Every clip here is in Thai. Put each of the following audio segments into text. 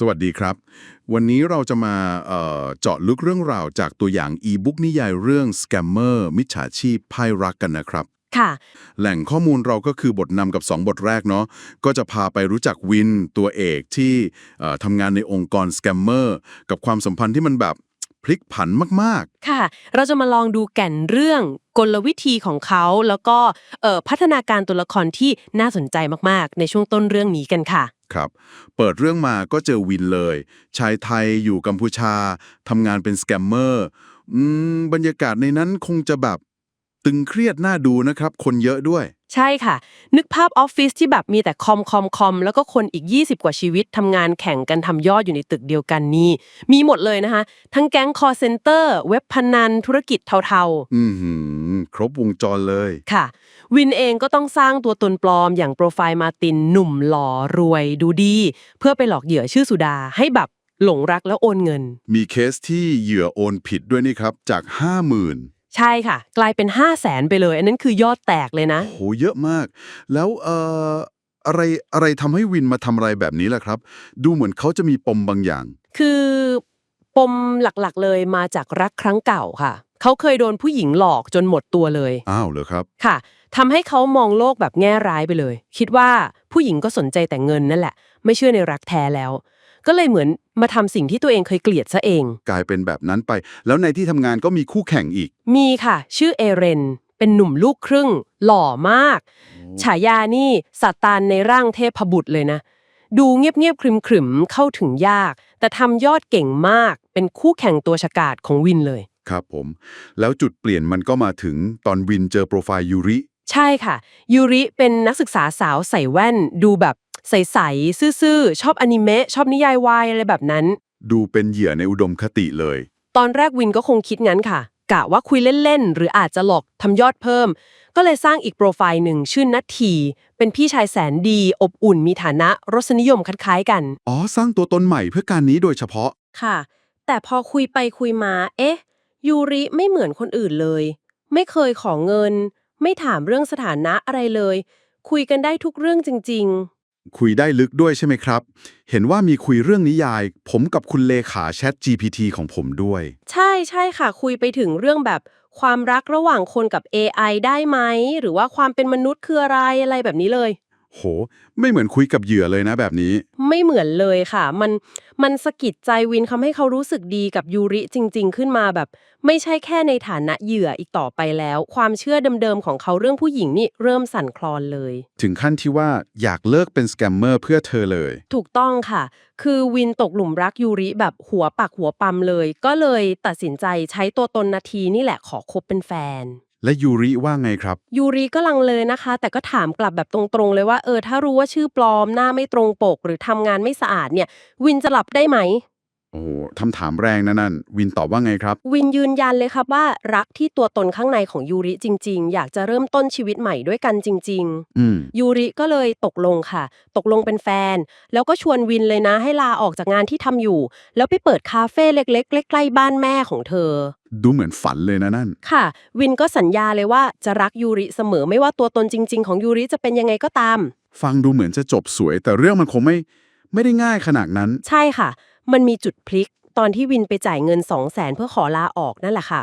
สวัสดีครับ วันนี้เราจะมาเอ่อเจาะลึกเรื่องราวจากตัวอย่างอีบุ๊กนิยายเรื่อง Scammer มิจฉาชีพไพ่รักกันนะครับ ค่ะ แหล่งข้อมูลเราก็คือบทนำกับ 2 บทแรกเนาะก็จะพาไปรู้จักวินตัวเอกที่เอ่อทำงานในองค์กร Scammer กับความสัมพันธ์ที่มันแบบพลิกผันมากค่ะ เราจะมาลองดูแก่นเรื่องกลวิธีของเขา แล้วก็เอ่อพัฒนาการตัวละครที่น่าสนใจมากๆ ในช่วงต้นเรื่องนี้กันค่ะๆ ครับ เปิดเรื่องมาก็เจอวินเลย ชายไทยอยู่กัมพูชาทำงานเป็นสแกมเมอืมบรรยากาศในนั้นคงจะแบบ ตึงเครียดน่าดูนะครับ คนเยอะด้วย ใช่ค่ะ นึกภาพออฟฟิศที่แบบมีแต่คอมคอมคอมแล้วก็คนอีก 20 กว่าชีวิตทำงานแข่งกันทำยอดอยู่ในตึกเดียวกันนี่ มีหมดเลยนะคะ ทั้งแก๊งคอร์เซนเตอร์เว็บพนันธุรกิจเทาอือหือครบวงจรเลยๆค่ะ วินเองก็ต้องสร้างตัวตนปลอมอย่างโปรไฟล์มาร์ตินหนุ่มหล่อรวยดูดี เพื่อไปหลอกเหยื่อชื่อสุดาให้แบบหลงรักแล้วโอนเงิน มีเคสที่เหยื่อโอนผิดด้วยนี่ครับจาก 50,000 ใช่ค่ะ กลายเป็น 5 0 0แสนไปเลย อันนั้นคือยอดแตกเลยนะ โหเยอะมาก แล้วเอ่ออะไรอะไรทำให้วินมาทำอะไรแบบนี้ล่ะครับ ดูเหมือนเขาจะมีปมบางอย่าง คือปมหลักๆเลยมาจากรักครั้งเก่าค่ะ เขาเคยโดนผู้หญิงหลอกจนหมดตัวเลย อ้าวเหรอครับ ค่ะทำให้เขามองโลกแบบแง่ร้ายไปเลย คิดว่าผู้หญิงก็สนใจแต่เงินนั่นแหละ ไม่เชื่อในรักแท้แล้ว ก็เลยเหมือนมาทำสิ่งที่ตัวเองเคยเกลียดซะเอง กลายเป็นแบบนั้นไป แล้วในที่ทำงานก็มีคู่แข่งอีก มีค่ะ ชื่อเอเรน เป็นหนุ่มลูกครึ่ง หล่อมาก ฉายานี่สัตตานในร่างเทพบุตรเลยนะ ดูเงียบๆครึมๆ เข้าถึงยาก แต่ทำยอดเก่งมาก เป็นคู่แข่งตัวฉกาจของวินเลย ครับผม แล้วจุดเปลี่ยนมันก็มาถึงตอนวินเจอโปรไฟล์ยูริ ใช่ค่ะ ยูริเป็นนักศึกษาสาวใส่แว่น ดูแบบ ใสๆซื่อๆ ชอบอนิเมะชอบนิยายวายอะไรแบบนั้น ดูเป็นเหยื่อในอุดมคติเลย ตอนแรกวินก็คงคิดงั้นค่ะ กะว่าคุยเล่น ๆ หรืออาจจะหลอกทำยอดเพิ่ม ก็เลยสร้างอีกโปรไฟล์หนึ่งชื่อนัททีเป็นพี่ชายแสนดี อบอุ่นมีฐานะรสนิยมคล้ายๆกัน อ๋อ สร้างตัวตนใหม่เพื่อการนี้โดยเฉพาะ ค่ะ แต่พอคุยไปคุยมา เอ๊ะ ยูริไม่เหมือนคนอื่นเลย ไม่เคยขอเงิน ไม่ถามเรื่องสถานะอะไรเลย คุยกันได้ทุกเรื่องจริง ๆ คุยได้ลึกด้วยใช่ไหมครับ เห็นว่ามีคุยเรื่องนิยาย ผมกับคุณเลขาแชท GPT ของผมด้วย ใช่ใช่ค่ะ คุยไปถึงเรื่องแบบความรักระหว่างคนกับ AI ได้ไหม หรือว่าความเป็นมนุษย์คืออะไรอะไรแบบนี้เลย โห ไม่เหมือนคุยกับเหยื่อเลยนะแบบนี้ ไม่เหมือนเลยค่ะ มันมันสะกิดใจวินทำให้เขารู้สึกดีกับยูริจริง ๆ ขึ้นมาแบบ ไม่ใช่แค่ในฐานะเหยื่ออีกต่อไปแล้ว ความเชื่อเดิมๆของเขาเรื่องผู้หญิงนี่เริ่มสั่นคลอนเลย ถึงขั้นที่ว่าอยากเลิกเป็นสแกมเมอร์เพื่อเธอเลย ถูกต้องค่ะ คือวินตกหลุมรักยูริแบบหัวปักหัวปั๊มเลย ก็เลยตัดสินใจใช้ตัวตนนาทีนี่แหละขอคบเป็นแฟน และยูริว่าไงครับ ยูริก็ลังเลยนะคะ แต่ก็ถามกลับแบบตรงๆเลยว่าเออถ้ารู้ว่าชื่อปลอมหน้าไม่ตรงปก หรือทำงานไม่สะอาดเนี่ย วินจะหลับได้ไหม โอ้โหคำถามแรงนะนั่น วินตอบว่าไงครับ วินยืนยันเลยครับว่า รักที่ตัวตนข้างในของยูริจริง ๆ อยากจะเริ่มต้นชีวิตใหม่ด้วยกันจริง อืม ๆ ยูริก็เลยตกลงค่ะ ตกลงเป็นแฟน แล้วก็ชวนวินเลยนะให้ลาออกจากงานที่ทำอยู่ แล้วไปเปิดคาเฟ่เล็กๆใกล้ๆบ้านแม่ของเธอ ดูเหมือนฝันเลยนะนั่น ค่ะ วินก็สัญญาเลยว่าจะรักยูริเสมอไม่ว่าตัวตนจริง ๆ ของยูริจะเป็นยังไงก็ตาม ฟังดูเหมือนจะจบสวย แต่เรื่องมันคงไม่ไม่ได้ง่ายขนาดนั้น ใช่ค่ะ มันมีจุดพลิก ตอนที่วินไปจ่ายเงิน 2 0 0แสนเพื่อขอลาออกนั่นแหละค่ะ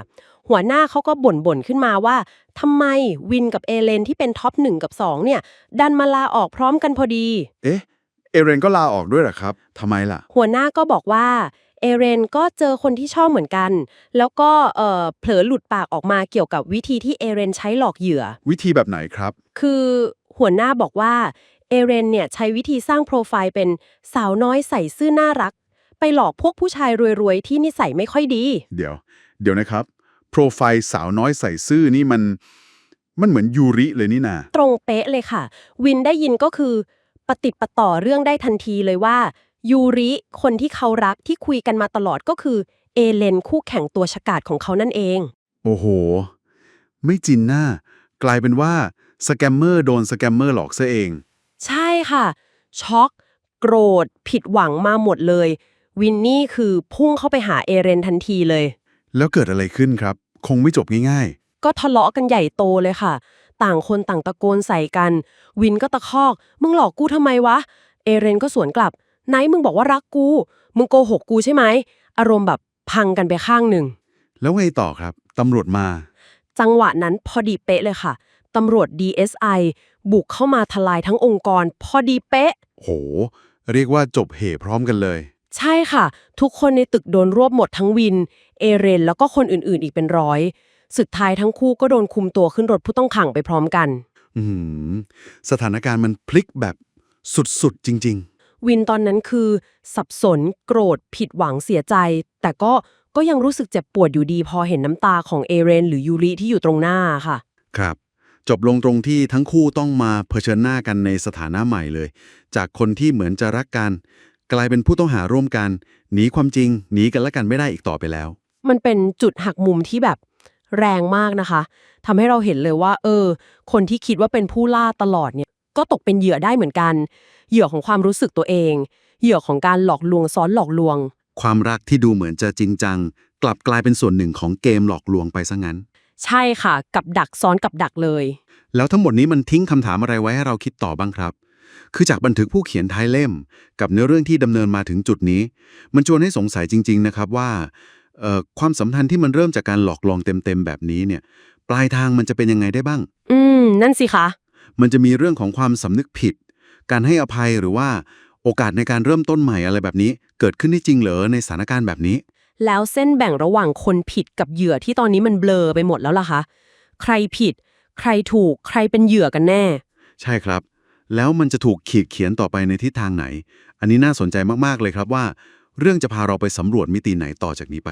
หัวหน้าเขาก็บ่นๆขึ้นมาว่าทำไมวินกับเอเลนที่เป็นท็อปหนึ่งกับ 2 เนี่ย ดันมาลาออกพร้อมกันพอดี เอ๊ะ เอเรนก็ลาออกด้วยเหรอครับทำไมล่ะ หัวหน้าก็บอกว่า เอเรนก็เจอคนที่ชอบเหมือนกัน แล้วก็เอ่อเผลอหลุดปากออกมาเกี่ยวกับวิธีที่เอเรนใช้หลอกเหยื่อ วิธีแบบไหนครับ คือหัวหน้าบอกว่าเอเรนเนี่ยใช้วิธีสร้างโปรไฟล์เป็นสาวน้อยใส่ซื่อน่ารัก ไปหลอกพวกผู้ชายรวยๆ ที่นิสัยไม่ค่อยดี เดี๋ยว เดี๋ยวนะครับ โปรไฟล์สาวน้อยใส่ซื่อนี่มัน มันเหมือนยูริเลยนี่นาตรงเป๊ะเลยค่ะ วินได้ยินก็คือปฏิดปะต่อเรื่องได้ทันทีเลยว่า ยูริคนที่เขารักที่คุยกันมาตลอดก็คือ เอเลนคู่แข่งตัวฉกาจของเขานั่นเอง โอ้โห ไม่จินหน้ากลายเป็นว่าสแกมเมอร์โดนสแกมเมอร์หลอกซะเอง ใช่ค่ะ ช็อก โกรธ ผิดหวังมาหมดเลย วินนี่คือพุ่งเข้าไปหาเอเรนทันทีเลย แล้วเกิดอะไรขึ้นครับ คงไม่จบง่ายก็ทะเลาะกันใหญ่โตเลยค่ะ ต่างคนต่างตะโกนใส่กัน วินก็ตะคอก มึงหลอกกูทำไมวะ เอเรนก็สวนกลับ ไหนมึงบอกว่ารักกู มึงโกหกกูใช่ไหม อารมณ์แบบพังกันไปข้างหนึ่ง แล้วไงต่อครับ ตำรวจมา จังหวะนั้นพอดีเป๊ะเลยค่ะ ตำรวจ DSI บุกเข้ามาทลายทั้งองค์กร พอดีเป๊ะ โห เรียกว่าจบเหพร้อมกันเลย ใช่ค่ะ ทุกคนในตึกโดนรวบหมดทั้งวิน เอเรน แล้วก็คนอื่นๆ อีกเป็นร้อย สุดท้ายทั้งคู่ก็โดนคุมตัวขึ้นรถผู้ต้องขังไปพร้อมกัน อืมสถานการณ์มันพลิกแบบสุดๆจริง วินตอนนั้นคือ สับสน โกรธ ผิดหวังเสียใจ แต่ก็ก็ยังรู้สึกเจ็บปวดอยู่ดีพอเห็นน้ำตาของเอเรนหรือยูริที่อยู่ตรงหน้าค่ะๆครับ จบลงตรงที่ทั้งคู่ต้องมาเผชิญหน้ากันในสถานะใหม่เลย จากคนที่เหมือนจะรักกัน กลายเป็นผู้ต้องหาร่วมกันหนีความจริงหนีกันและกันไม่ได้อีกต่อไปแล้ว มันเป็นจุดหักมุมที่แบบแรงมากนะคะทำให้เราเห็นเลยว่า เออ คนที่คิดว่าเป็นผู้ล่าตลอดเนี่ย ก็ตกเป็นเหยื่อได้เหมือนกัน เหยื่อของความรู้สึกตัวเอง เหยื่อของการหลอกลวงซ้อนหลอกลวง ความรักที่ดูเหมือนจะจริงจัง กลับกลายเป็นส่วนหนึ่งของเกมหลอกลวงไปซะงั้น ใช่ค่ะ กับดักซ้อนกับดักเลย แล้วทั้งหมดนี้มันทิ้งคำถามอะไรไว้ให้เราคิดต่อบ้างครับ คือจากบันทึกผู้เขียนท้ายเล่ม กับเนื้อเรื่องที่ดำเนินมาถึงจุดนี้ มันชวนให้สงสัยจริง ๆ นะครับว่าเอ่อความสัมพันธ์ที่มันเริ่มจากการหลอกลวงเต็มๆแบบนี้เนี่ย ปลายทางมันจะเป็นยังไงได้บ้าง อืม นั่นสิคะ มันจะมีเรื่องของความสำนึกผิด การให้อภัยหรือว่าโอกาสในการเริ่มต้นใหม่อะไรแบบนี้ เกิดขึ้นได้จริงเหรอในสถานการณ์แบบนี้ แล้วเส้นแบ่งระหว่างคนผิดกับเหยื่อที่ตอนนี้มันเบลอไปหมดแล้วล่ะคะใครผิด ใครถูก ใครเป็นเหยื่อกันแน่ ใช่ครับ แล้วมันจะถูกขีดเขียนต่อไปในทิศทางไหน อันนี้น่าสนใจมากๆเลยครับว่า เรื่องจะพาเราไปสำรวจมิติไหนต่อจากนี้ไป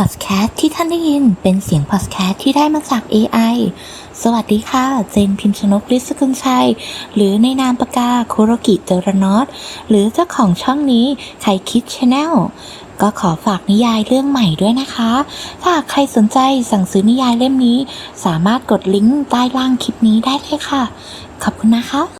พอดแคสต์ที่ท่านได้ยินเป็นเสียงพอดแคสต์ที่ได้มาจาก AI สวัสดีค่ะ เจนพิมชนกฤทธิ์สกุลชัย หรือในนามปากกาคุโรกิเจรนอตหรือเจ้าของช่องนี้ใครคิดชาแนลก็ขอฝากนิยายเรื่องใหม่ด้วยนะคะ ถ้าใครสนใจสั่งซื้อนิยายเล่มนี้ สามารถกดลิงก์ใต้ล่างคลิปนี้ได้เลยค่ะ ขอบคุณนะคะ